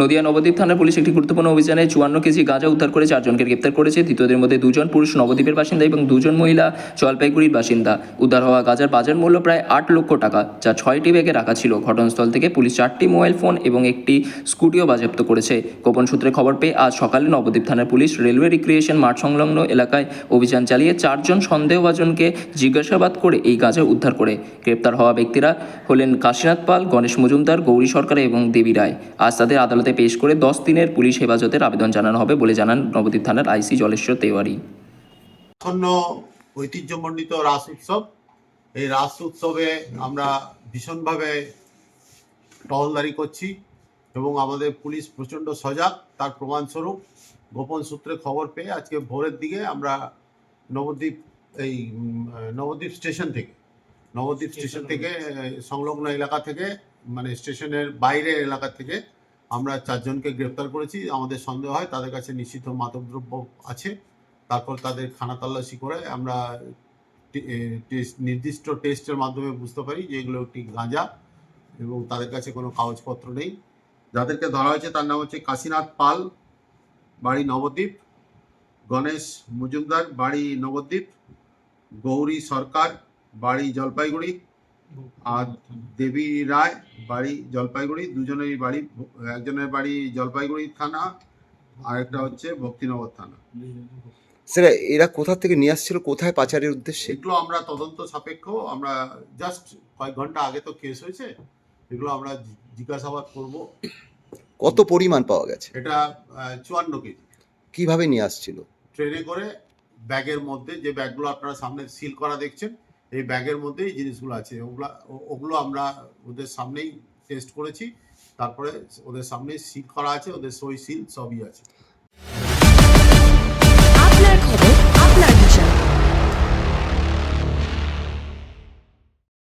নদিয়া নবদ্বীপ থানার পুলিশ একটি গুরুত্বপূর্ণ অভিযানে চুয়ান্ন কেজি গাঁজা উদ্ধার করে চারজনকে গ্রেপ্তার করেছে। তৃতীয়দের মধ্যে দুজন পুরুষ নবদ্বীপের বাসিন্দা এবং দুজন মহিলা জলপাইগুড়ির বাসিন্দা। উদ্ধার হওয়া গাঁজার বাজার মূল্য প্রায় আট লক্ষ টাকা, যা ছয়টি ব্যাগে রাখা ছিল। ঘটনাস্থল থেকে পুলিশ চারটি মোবাইল ফোন এবং একটি স্কুটিও বাজেয়াপ্ত করেছে। গোপন সূত্রে খবর পেয়ে আজ সকালে নবদ্বীপ থানার পুলিশ রেলওয়ে রিক্রিয়েশন মাঠ সংলগ্ন এলাকায় অভিযান চালিয়ে চারজন সন্দেহভাজনকে জিজ্ঞাসাবাদ করে এই গাঁজা উদ্ধার করে। গ্রেপ্তার হওয়া ব্যক্তিরা হলেন কাশীনাথ পাল, গণেশ মজুমদার, গৌরী সরকার এবং দেবী রায়। আজ তাদের আদালতে পেশ করে দশ দিনের পুলিশ হেফাজতের আবেদন জানানো হবে বলে জানান নবদ্বীপ থানার আইসি জলেশ্বর তেওয়ারি। ঐতিহ্যমণ্ডিত রাস উৎসব। এই রাস উৎসবে আমরা ভীষণভাবে টহলদারি করছি এবং আমাদের পুলিশ প্রচণ্ড সজাগ, তার প্রমাণস্বরূপ গোপন সূত্রে খবর পেয়ে আজকে ভোরের দিকে আমরা নবদ্বীপ, এই নবদ্বীপ স্টেশন থেকে, নবদ্বীপ স্টেশন থেকে সংলগ্ন এলাকা থেকে মানে স্টেশনের বাইরের এলাকা থেকে আমরা চারজনকে গ্রেপ্তার করেছি, আমাদের সন্দেহ হয়, তাদের কাছে নিষিদ্ধ মাদকদ্রব্য আছে। তারপর তাদের খানা তল্লাশি করে আমরা নির্দিষ্ট টেস্টের মাধ্যমে বুঝতে পারি যে এগুলো একটি গাঁজা এবং তাদের কাছে কোনো কাগজপত্র নেই। যাদেরকে ধরা হয়েছে তার নাম হচ্ছে কাশীনাথ পাল, বাড়ি নবদ্বীপ, গণেশ মজুমদার, বাড়ি নবদ্বীপ, গৌরী সরকার, বাড়ি জলপাইগুড়ি আর দেবী রায় বাড়ি জলপাইগুড়ি দুজনেরই বাড়ি একজনের বাড়ি জলপাইগুড়ি থানা আর একটা হচ্ছে ভক্তিনগর থানা। স্যার এরা কোথা থেকে নিয়ে আসছিল কোথায় পাচারের উদ্দেশ্যে? এগুলো আমরা তদন্ত সাপেক্ষ আমরা জাস্ট কয়েক ঘণ্টা আগে তো কেস হয়েছে এগুলো আমরা জিজ্ঞাসাবাদ করব। কত পরিমাণ পাওয়া গেছে? এটা চুয়ান্ন কেজি। কীভাবে নিয়ে আসছিল? ট্রেনে করে ব্যাগের মধ্যে যে ব্যাগগুলো আপনারা সামনে সিল করা দেখছেন এই ব্যাগের মধ্যেই জিনিসগুলো আছে। ওগুলো ওগুলো আমরা ওদের সামনেই টেস্ট করেছি। তারপরে ওদের সামনে সিল করা আছে, ওদের সই সিল সবই আছে।